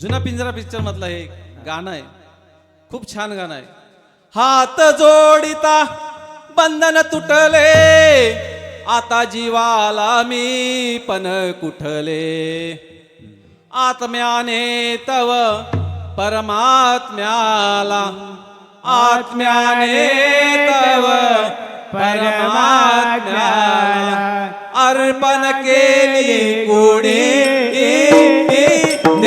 जुना पिंजरा पिक्चर मधलं हे गाणं आहे. खूप छान गाणं आहे. हात जोडिता बंधन तुटले आता जीवाला मी पण कुठले? आत्म्याने तव परमात्म्याला आत्म्याने तव परमात्म्याला अर्पण केली कोणी?